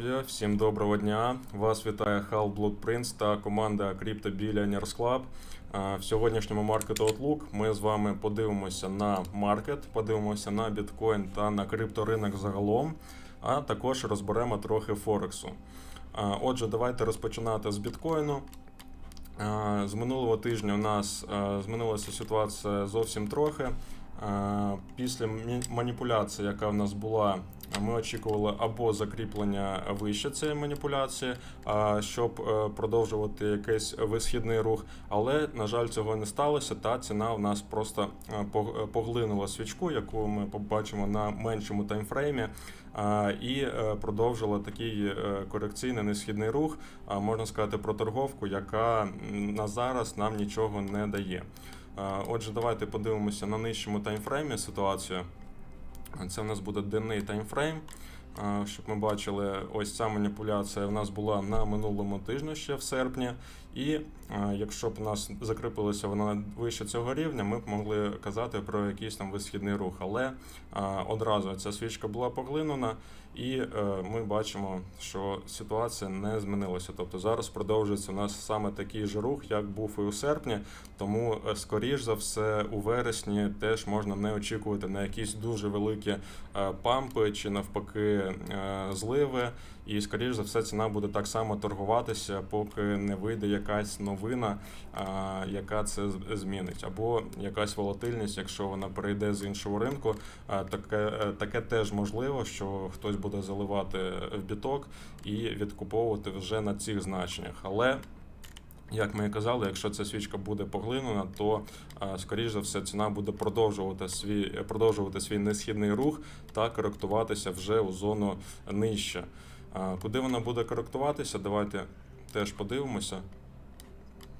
здоров'я, всім доброго дня. Вас вітає Hal Blood Prince та команда Crypto Billionaires Club. В сьогоднішньому Market Outlook ми з вами подивимося на маркет, подивимося на біткоін та на крипторинок загалом, а також розберемо трохи Форексу. Отже, давайте розпочинати з біткоїну. З минулого тижня у нас змінилася ситуація зовсім трохи. А, Після маніпуляції, яка в нас була, ми очікували або закріплення вище цієї маніпуляції, щоб е, продовжувати якийсь висхідний рух. Але, на жаль, цього не сталося. Та ціна у нас просто е, поглинула свічку, яку ми побачимо на меншому таймфреймі. І е, продовжила такий е, корекційний несхідний рух, можна сказати, про торговку, яка на зараз нам нічого не дає. А, Отже, давайте подивимося на нижчому таймфреймі ситуацію. Це в нас буде денний таймфрейм. Щоб ми бачили, ось ця маніпуляція в нас була на минулому тижні ще в серпні. І якщо б у нас закріпилася вона вище цього рівня, ми б могли казати про якийсь там висхідний рух. Але одразу ця свічка була поглинена, і е, ми бачимо, що ситуація не змінилася. Тобто зараз продовжується у нас саме такий же рух, як був і у серпні. Тому, е, скоріш за все, у вересні теж можна не очікувати на якісь дуже великі е, пампи чи навпаки зливи. І, скоріш за все, ціна буде так само торгуватися, поки не вийде якась новина, яка це змінить, або якась волатильність, якщо вона перейде з іншого ринку. Таке, таке теж можливо, що хтось буде заливати в біток і відкуповувати вже на цих значеннях. Але як ми і казали, якщо ця свічка буде поглинена, то е, скоріш за все ціна буде продовжувати свій продовжувати свій несхідний рух та коректуватися вже у зону нижче. Е, Куди вона буде коректуватися? Давайте теж подивимося.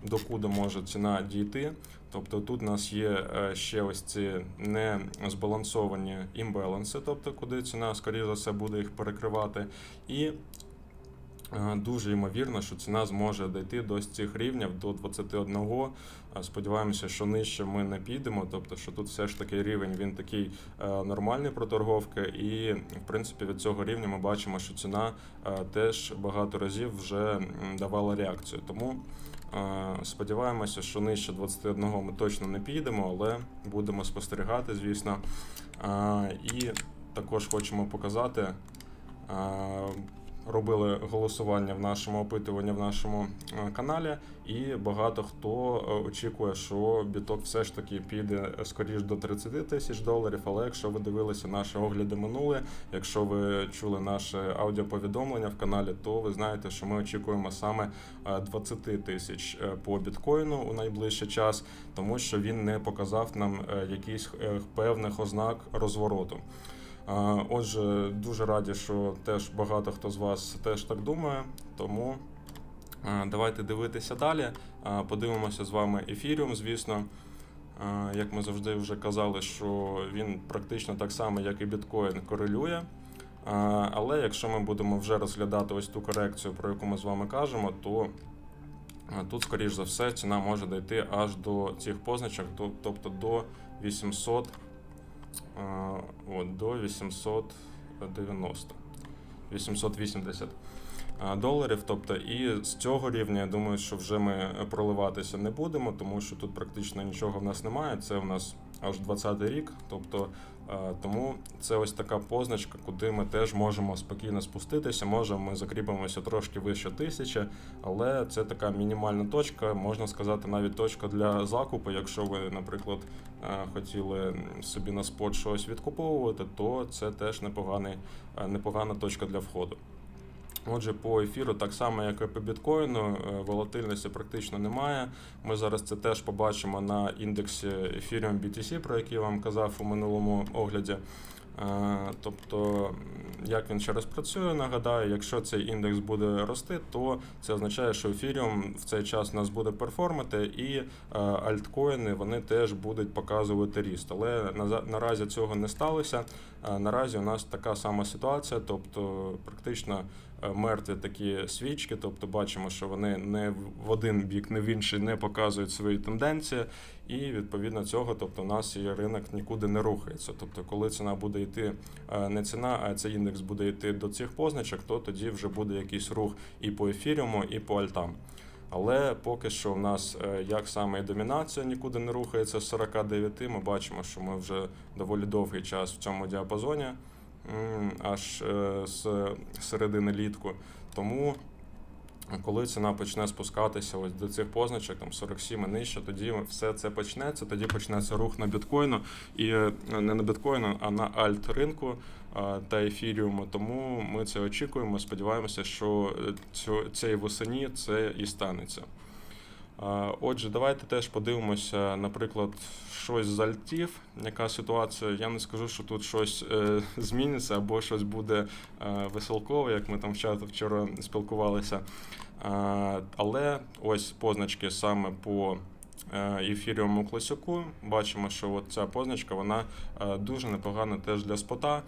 Докуди може ціна дійти. Тобто тут у нас є е, ще ось ці не збалансовані імбаланси, тобто куди ціна, скоріш за все, буде їх перекривати. І Е, Дуже ймовірно, що ціна зможе дійти до цих рівнів до 21. Е, Сподіваємося, що нижче ми не підемо. Тобто, що тут все ж таки рівень він такий нормальний про торговки, і в принципі від цього рівня ми бачимо, що ціна теж багато разів вже давала реакцію. Тому сподіваємося, що нижче 21 ми точно не підемо, але будемо спостерігати, звісно. І також хочемо показати. Е, робили голосування в нашому опитуванні в нашому е, каналі, і багато хто е, очікує, що біток все ж таки піде скоріш до 30 тисяч доларів. Але якщо ви дивилися наші огляди минуле, якщо ви чули наше аудіоповідомлення в каналі, то ви знаєте, що ми очікуємо саме е, 20 тисяч е, по біткоїну у найближчий час, тому що він не показав нам е, якісь е, певних ознак розвороту. А, Отже, дуже раді, що теж багато хто з вас теж так думає. Тому давайте дивитися далі. Подивимося з вами ефіріум, звісно. Як ми завжди вже казали, що він практично так само, як і біткоін, корелює. Але якщо ми будемо вже розглядати ось ту корекцію, про яку ми з вами кажемо, то тут, скоріш за все, ціна може дійти аж до цих позначок, тобто до 800 а, от, до 890. 880 доларів. Тобто, і з цього рівня я думаю, що вже ми проливатися не будемо, тому що тут практично нічого в нас немає. Це у нас аж 20-й рік. Тобто, тому це ось така позначка, куди ми теж можемо спокійно спуститися. Може, ми закріпимося трошки вище тисячі, але це така мінімальна точка, можна сказати, навіть точка для закупу. Якщо ви, наприклад, е, хотіли собі на спот щось відкуповувати, то це теж непоганий, е, непогана точка для входу. Отже, по ефіру, так само, як і по біткоїну, е, волатильності практично немає. Ми зараз це теж побачимо на індексі Ethereum BTC, про який я вам казав у минулому огляді. Е, Тобто, як він ще раз працює, нагадаю, якщо цей індекс буде рости, то це означає, що Ethereum в цей час нас буде перформити, і е, альткоїни вони теж будуть показувати ріст. Але наразі цього не сталося. Наразі у нас така сама ситуація, тобто практично мертві такі свічки, тобто бачимо, що вони не в один бік, не в інший не показують свої тенденції, і відповідно цього, тобто у нас і ринок нікуди не рухається. Тобто, коли ціна буде йти е, не ціна, а цей індекс буде йти до цих позначок, то тоді вже буде якийсь рух і по ефіріуму, і по альтам. Але поки що в нас е, як саме і домінація нікуди не рухається з 49, ми бачимо, що ми вже доволі довгий час в цьому діапазоні, аж е, з середини літку. Тому коли ціна почне спускатися ось до цих позначок, там 47 і нижче, тоді все це почнеться. Тоді почнеться рух на біткоїну і е, не на біткоїну, а на альт ринку е, та ефіріуму. Тому ми це очікуємо. Сподіваємося, що е, цієї восені це і станеться. Отже, давайте теж подивимося, наприклад, щось з альтів. Яка ситуація? Я не скажу, що тут щось е, зміниться або щось буде е, веселкове, як ми там в чату вчора спілкувалися. Але ось позначки саме по е, ефіріуму класюку. Бачимо, що от ця позначка вона дуже непогана теж для спота.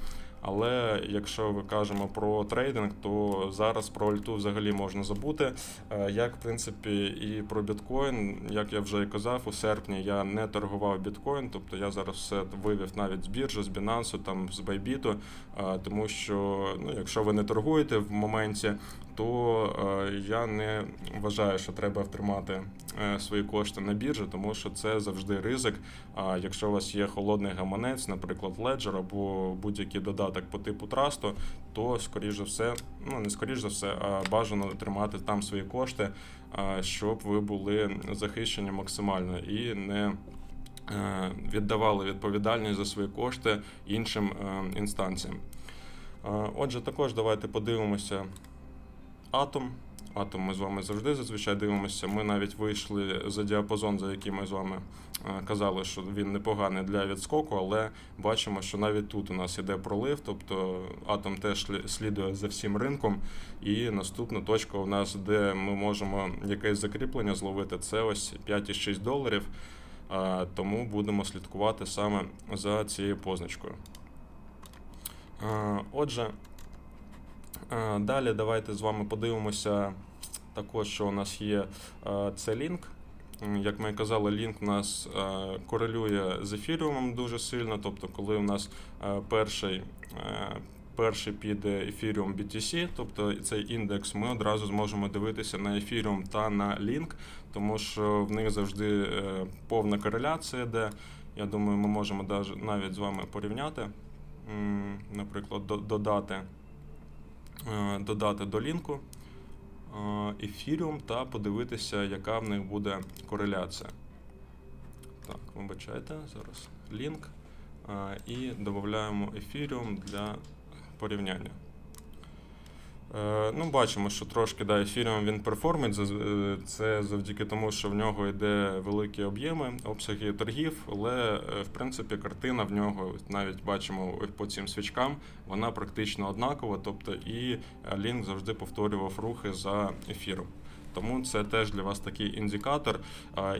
Але якщо ми кажемо про трейдинг, то зараз про альту взагалі можна забути. Е, Як в принципі і про біткоін, як я вже і казав, у серпні я не торгував біткоін, тобто я зараз все вивів навіть з біржі, з Binance, там з Bybit, е, тому що ну, якщо ви не торгуєте в моменті, то е, я не вважаю, що треба втримати е, свої кошти на біржі, тому що це завжди ризик. А якщо у вас є холодний гаманець, наприклад, Ledger або будь-який додаток по типу трасту, то скоріш за все, ну не скоріш за все, а бажано тримати там свої кошти, щоб ви були захищені максимально і не е, віддавали відповідальність за свої кошти іншим інстанціям. Отже, також давайте подивимося атом. Атом ми з вами завжди зазвичай дивимося. Ми навіть вийшли за діапазон, за який ми з вами е, казали, що він непоганий для відскоку, але бачимо, що навіть тут у нас іде пролив, тобто атом теж слідує за всім ринком. І наступна точка у нас, де ми можемо якесь закріплення зловити, це ось 5,6 доларів. Тому будемо слідкувати саме за цією позначкою. Отже, Далі давайте з вами подивимося також, що у нас є е, це лінк. Як ми казали, лінк у нас е, корелює з ефіріумом дуже сильно. Тобто, коли у нас е, перший, е, перший піде ефіріум BTC, тобто цей індекс, ми одразу зможемо дивитися на ефіріум та на лінк, тому що в них завжди е, повна кореляція йде. Я думаю, ми можемо навіть з вами порівняти, наприклад, додати е, додати до лінку е, ефіріум та подивитися, яка в них буде кореляція. Так, вибачайте, зараз лінк. е, І додаємо ефіріум для порівняння. Е, Ну, бачимо, що трошки да, ефіріум він перформить. е, Це завдяки тому, що в нього йде великі об'єми, обсяги торгів, але е, в принципі картина в нього навіть бачимо по цим свічкам, вона практично однакова. Тобто і лінк завжди повторював рухи за ефіром. Тому це теж для вас такий індикатор.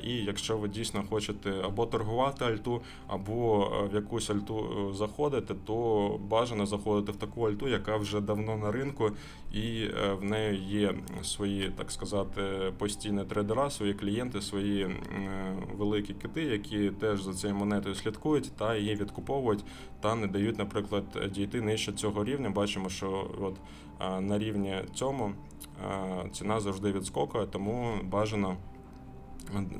І якщо ви дійсно хочете або торгувати альту, або в якусь альту заходити, то бажано заходити в таку альту, яка вже давно на ринку, і е, в неї є свої, так сказати, постійні трейдера, свої клієнти, свої е, великі кити, які теж за цією монетою слідкують та її відкуповують та не дають, наприклад, дійти нижче цього рівня. Бачимо, що от на рівні цьому ціна завжди відскокує, тому бажано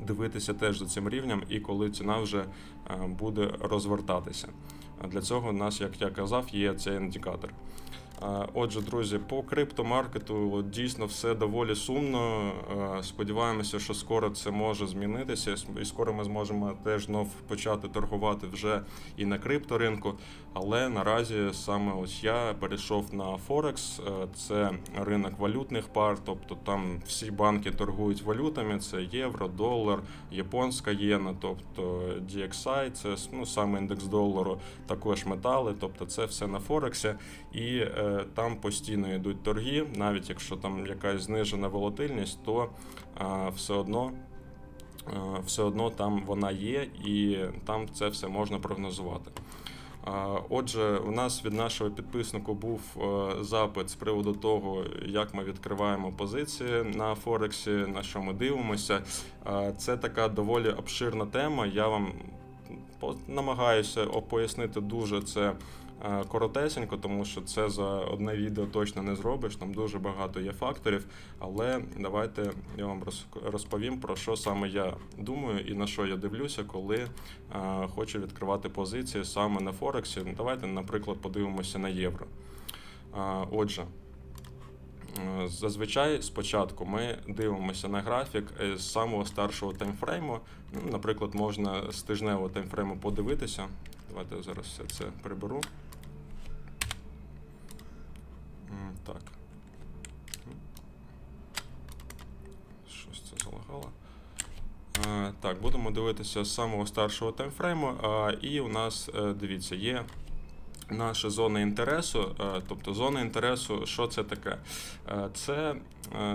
дивитися теж за цим рівнем, і коли ціна вже буде розвертатися. Для цього у нас, як я казав, є цей індикатор. Отже, друзі, по криптомаркету дійсно все доволі сумно. Сподіваємося, що скоро це може змінитися, і скоро ми зможемо теж знов почати торгувати вже і на крипторинку. Але наразі саме ось я перейшов на Форекс. Е, Це ринок валютних пар, тобто там всі банки торгують валютами: це євро, долар, японська єна, тобто DXI, це ну, саме індекс долару, також метали, тобто це все на Форексі. І е, там постійно йдуть торги, навіть якщо там якась знижена волатильність, то все одно. Все одно там вона є, і там це все можна прогнозувати. Отже, у нас від нашого підписнику був е, запит з приводу того, як ми відкриваємо позиції на Форексі, на що ми дивимося. Це така доволі обширна тема. Я вам намагаюся пояснити дуже це коротесенько, тому що це за одне відео точно не зробиш. Там дуже багато є факторів. Але давайте я вам розповім про що саме я думаю і на що я дивлюся, коли е, хочу відкривати позиції саме на Форексі. Давайте, наприклад, подивимося на євро. Е, Отже. Е, Зазвичай спочатку ми дивимося на графік е, з самого старшого таймфрейму. Ну, наприклад, можна з тижневого таймфрейму подивитися. Давайте я зараз все це приберу. Так. Щось це залагало. Е, Так, будемо дивитися з самого старшого таймфрейму. І у нас, е, дивіться, є наша зона інтересу. Е, Тобто зона інтересу, що це таке? Це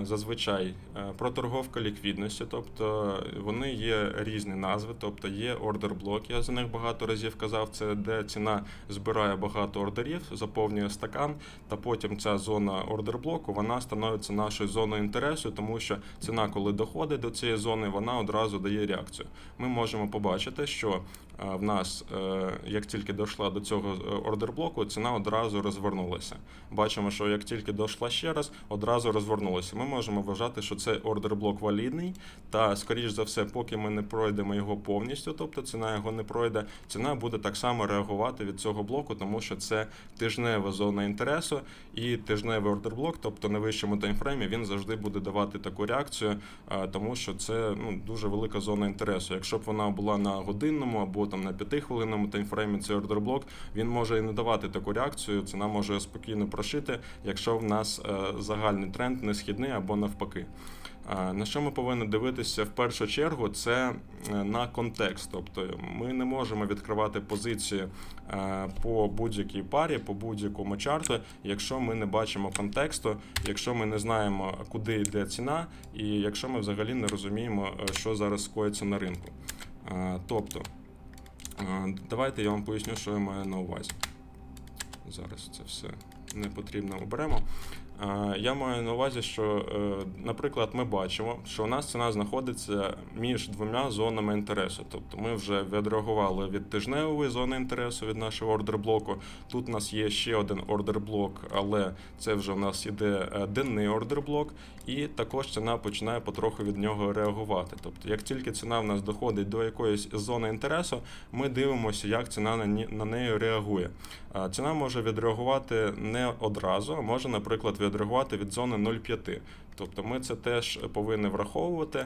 зазвичай е, проторговка ліквідності, тобто вони є різні назви, тобто є ордер блок, я за них багато разів казав, це де ціна збирає багато ордерів, заповнює стакан, та потім ця зона ордер блоку вона становиться нашою зоною інтересу, тому що ціна, коли доходить до цієї зони, вона одразу дає реакцію. Ми можемо побачити, що е, в нас, е, як тільки дійшла до цього е, ордер блоку, ціна одразу розвернулася. Бачимо, що як тільки дійшла ще раз, одразу розвернулася. Ми можемо вважати, що цей ордер блок валідний, та скоріш за все, поки ми не пройдемо його повністю, тобто ціна його не пройде, ціна буде так само реагувати від цього блоку, тому що це тижнева зона інтересу і тижневий ордер блок, тобто на вищому таймфреймі він завжди буде давати таку реакцію, тому що це ну, дуже велика зона інтересу. Якщо б вона була на годинному або там на п'ятихвилинному таймфреймі, цей ордер блок він може і не давати таку реакцію. Ціна може спокійно прошити, якщо в нас е, загальний тренд не східний або навпаки. На що ми повинні дивитися в першу чергу, це е, на контекст. Тобто ми не можемо відкривати позиції е, по будь-якій парі, по будь-якому чарту, якщо ми не бачимо контексту, якщо ми не знаємо, куди йде ціна, і якщо ми взагалі не розуміємо, е, що зараз скоїться на ринку. Тобто, давайте я вам поясню, що я маю на увазі. Зараз це все не потрібно оберемо. Е, Я маю на увазі, що, е, наприклад, ми бачимо, що у нас ціна знаходиться між двома зонами інтересу. Тобто ми вже відреагували від тижневої зони інтересу від нашого ордер блоку. Тут у нас є ще один ордер блок, але це вже у нас іде е, денний ордер блок, і також ціна починає потроху від нього реагувати. Тобто, як тільки ціна в нас доходить до якоїсь зони інтересу, ми дивимося, як ціна на неї реагує. Ціна може відреагувати не одразу, а може, наприклад, відреагувати від зони 0,5. Тобто ми це теж повинні враховувати.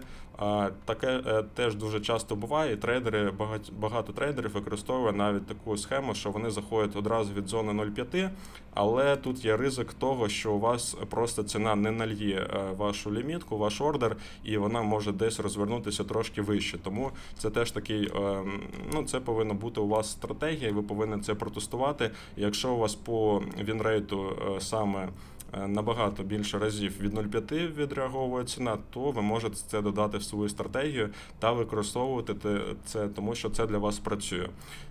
Таке е, теж дуже часто буває. Трейдери, багато трейдерів використовує навіть таку схему, що вони заходять одразу від зони 0,5, але тут є ризик того, що у вас просто ціна не нальє е, вашу лімітку, ваш ордер, і вона може десь розвернутися трошки вище. Тому це теж такий, е, ну це повинна бути у вас стратегія, ви повинні це протестувати. Якщо у вас по вінрейту саме набагато більше разів від 0,5 відреаговує ціна, то ви можете це додати в свою стратегію та використовувати це, тому що це для вас працює.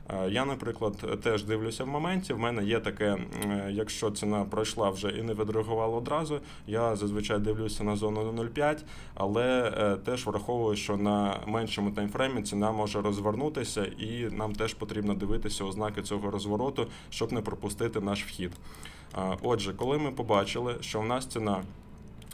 Е, Я, наприклад, теж дивлюся в моменті. В мене є таке, е, якщо ціна пройшла вже і не відреагувала одразу, я зазвичай дивлюся на зону 0,5, але е, теж враховую, що на меншому таймфреймі ціна може розвернутися, і нам теж потрібно дивитися ознаки цього розвороту, щоб не пропустити наш вхід. Отже, коли ми побачили, що в нас ціна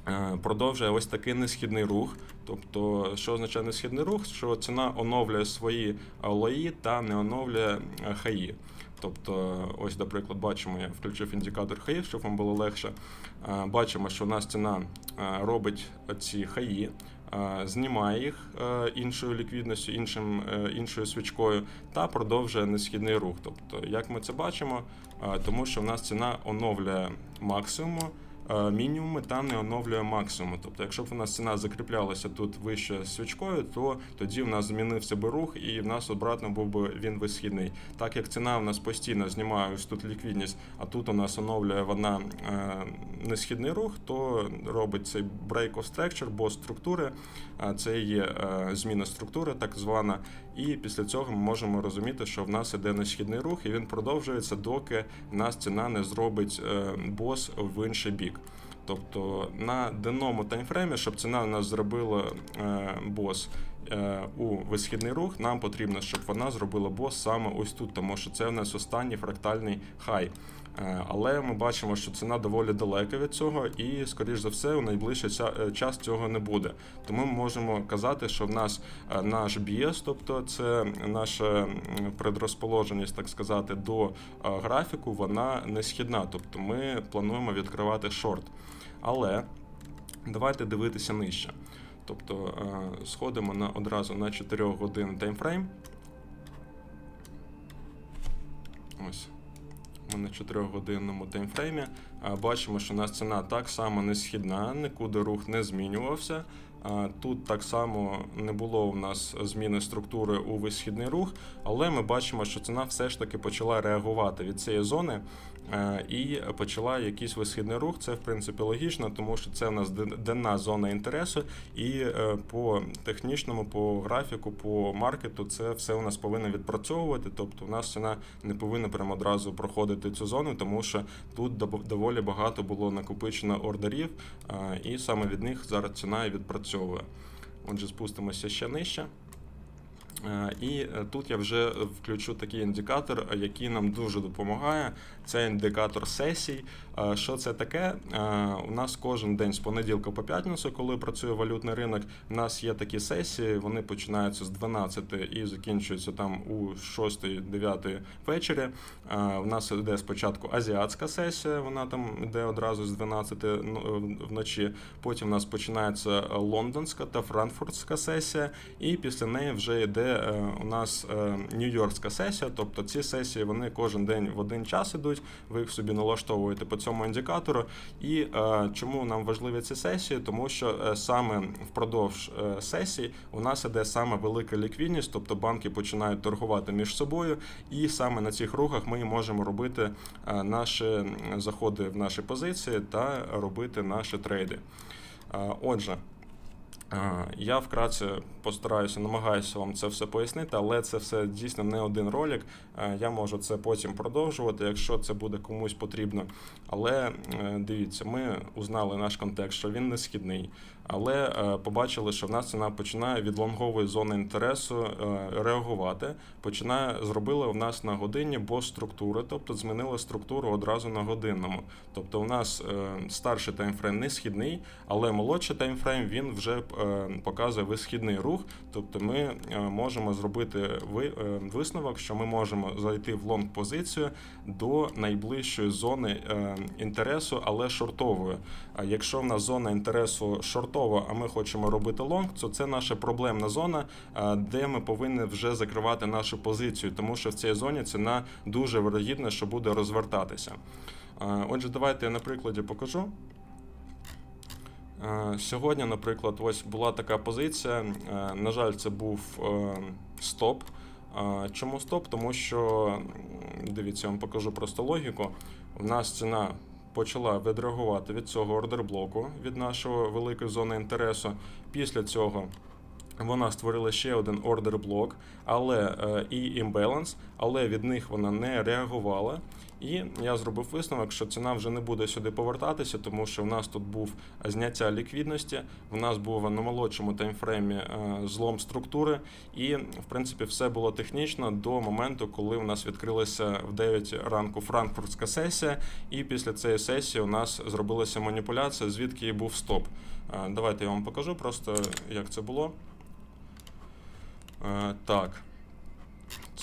е, продовжує ось такий несхідний рух. Тобто, що означає несхідний рух? Що ціна оновлює свої лої та не оновлює е, хаї. Тобто, ось, наприклад, бачимо, я включив індикатор хаїв, щоб вам було легше. Е, Бачимо, що у нас ціна робить ці хаї, знімає їх іншою ліквідністю, іншим, іншою свічкою та продовжує несхідний рух. Тобто, як ми це бачимо, тому що в нас ціна оновлює максимум, мінімуми та не оновлює максимум. Тобто, якщо б у нас ціна закріплялася тут вище свічкою, то тоді в нас змінився би рух, і в нас обратно був би він висхідний. Так як ціна в нас постійно знімає ось тут ліквідність, а тут у нас оновлює вона е, несхідний рух, то робить цей break of structure, бо структури, це є е, зміна структури, так звана. І після цього ми можемо розуміти, що в нас іде несхідний рух, і він продовжується, доки нас ціна не зробить е, бос в інший бік. Тобто на денному таймфреймі, щоб ціна у нас зробила е, бос е, у висхідний рух, нам потрібно, щоб вона зробила бос саме ось тут, тому що це в нас останній фрактальний хай. Е, Але ми бачимо, що ціна доволі далека від цього, і, скоріш за все, у найближчий е, час цього не буде. Тому ми можемо казати, що в нас е, наш бієс, тобто це наша предрозположеність, так сказати, до графіку, вона не східна. Тобто ми плануємо відкривати шорт. Але давайте дивитися нижче. Тобто сходимо на одразу на 4 годин таймфрейм. Ось. Ми на 4-годинному таймфреймі бачимо, що у нас ціна так само не східна, нікуди рух не змінювався. Тут так само не було у нас зміни структури у висхідний рух, але ми бачимо, що ціна все ж таки почала реагувати від цієї зони і почала якийсь висхідний рух. Це в принципі логічно, тому що це у нас денна зона інтересу, і е, по технічному, по графіку, по маркету це все у нас повинно відпрацьовувати. Тобто, у нас ціна не повинна прямо одразу проходити цю зону, тому що тут доволі багато було накопичено ордерів, е, і саме від них зараз ціна і відпрацьовує. Отже, спустимося ще нижче. Е, І е, тут я вже включу такий індикатор, який нам дуже допомагає. Це індикатор сесій. Е, Що це таке? Е, У нас кожен день з понеділка по п'ятницю, коли працює валютний ринок, у нас є такі сесії. Вони починаються з 12 і закінчуються там у 6-9 вечорі. Е, У нас йде спочатку азіатська сесія, вона там йде одразу з 12 ну, е, вночі. Потім у нас починається е, лондонська та франкфуртська сесія, і після неї вже йде е, у нас е, нью-йоркська сесія. Тобто ці сесії вони кожен день в один час ідуть. Ви їх собі налаштовуєте по цьому індикатору. І е, чому нам важливі ці сесії? Тому що е, саме впродовж е, сесій у нас іде саме велика ліквідність, тобто банки починають торгувати між собою, і саме на цих рухах ми можемо робити наші заходи в наші позиції та робити наші трейди. Отже. А, Я вкратце постараюся, намагаюся вам це все пояснити, але це все дійсно не один ролик. Е, Я можу це потім продовжувати, якщо це буде комусь потрібно. Але е, дивіться, ми узнали наш контекст, що він не східний, але е, побачили, що в нас ціна починає від лонгової зони інтересу е, реагувати. Починає зробила в нас на годині бо структури, тобто змінила структуру одразу на годинному. Тобто, у нас е, старший таймфрейм не східний, але молодший таймфрейм він вже показує висхідний рух. Тобто ми можемо зробити ви- висновок, що ми можемо зайти в лонг позицію до найближчої зони інтересу, але шортової. А якщо в нас зона інтересу шортова, а ми хочемо робити лонг, то це наша проблемна зона, е, де ми повинні вже закривати нашу позицію, тому що в цій зоні ціна дуже вирогідна, що буде розвертатися. Е, Отже, давайте я на прикладі покажу. Е, Сьогодні, наприклад, ось була така позиція. На жаль, це був стоп. Чому стоп? Тому що дивіться, я вам покажу просто логіку. У нас ціна почала відреагувати від цього ордерблоку, від нашого великої зони інтересу. Після цього вона створила ще один ордер блок, але е, і імбаланс, але від них вона не реагувала. І я зробив висновок, що ціна вже не буде сюди повертатися, тому що в нас тут був зняття ліквідності, в нас був на молодшому таймфреймі е, злом структури, і в принципі все було технічно до моменту, коли у нас відкрилася в 9 ранку франкфуртська сесія, і після цієї сесії у нас зробилася маніпуляція, звідки і був стоп. Е, Давайте я вам покажу просто, як це було. Е, Так.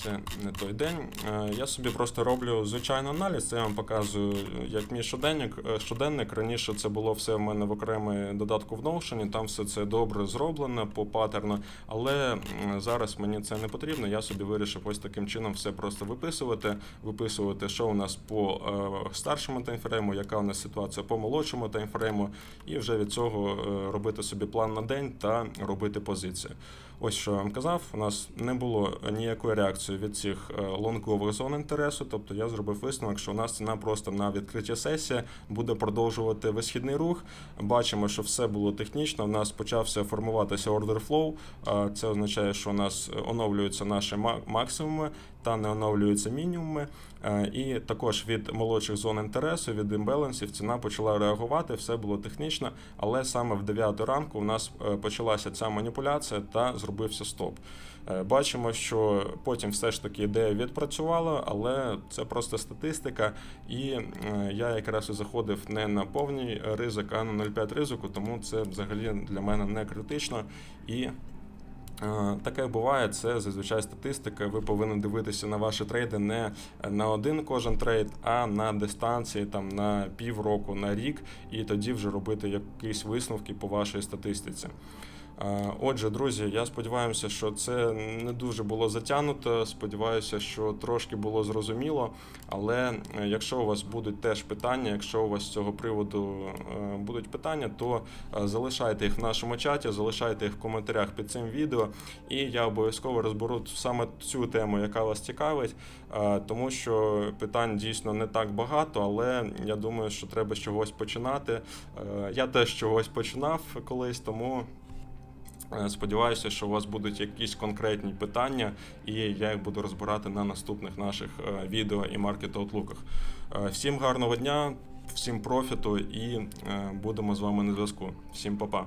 Це не той день. Е, Я собі просто роблю звичайний аналіз. Це я вам показую як мій щоденник. Е, Щоденник раніше це було все в мене в окремий додатку в Notion, Там все це добре зроблено по паттерну. Але зараз мені це не потрібно. Я собі вирішив ось таким чином все просто виписувати. Виписувати, що у нас по е, старшому таймфрейму, яка у нас ситуація по молодшому таймфрейму, і вже від цього робити собі план на день та робити позиції. Ось що я вам казав, у нас не було ніякої реакції від цих е, лонгових зон інтересу. Тобто я зробив висновок, що у нас ціна просто на відкритті сесії буде продовжувати висхідний рух. Бачимо, що все було технічно. У нас почався формуватися ордер. Е, Це означає, що у нас оновлюються наші максимуми. Та не оновлюються мінімуми. Е, І також від молодших зон інтересу, від імбалансів ціна почала реагувати, все було технічно, але саме в 9 ранку у нас е, почалася ця маніпуляція та зробився стоп. Е, Бачимо, що потім все ж таки ідея відпрацювала, але це просто статистика. І я якраз і заходив не на повний ризик, а на 0,5 ризику, тому це взагалі для мене не критично. І Таке буває, це зазвичай статистика. Ви повинні дивитися на ваші трейди не на один кожен трейд, а на дистанції там на півроку, на рік, і тоді вже робити якісь висновки по вашій статистиці. Е, Отже, друзі, я сподіваюся, що це не дуже було затягнуто. Сподіваюся, що трошки було зрозуміло. Але е, якщо у вас будуть теж питання, якщо у вас з цього приводу е, будуть питання, то залишайте їх в нашому чаті, залишайте їх в коментарях під цим відео, і я обов'язково розберу саме цю тему, яка вас цікавить, тому що питань дійсно не так багато, але я думаю, що треба з чогось починати. Я теж чогось починав колись, тому. Е, Сподіваюся, що у вас будуть якісь конкретні питання, і я їх буду розбирати на наступних наших е, відео і маркет аутлуках. Е, Всім гарного дня, всім профіту і будемо з вами на зв'язку. Всім па-па.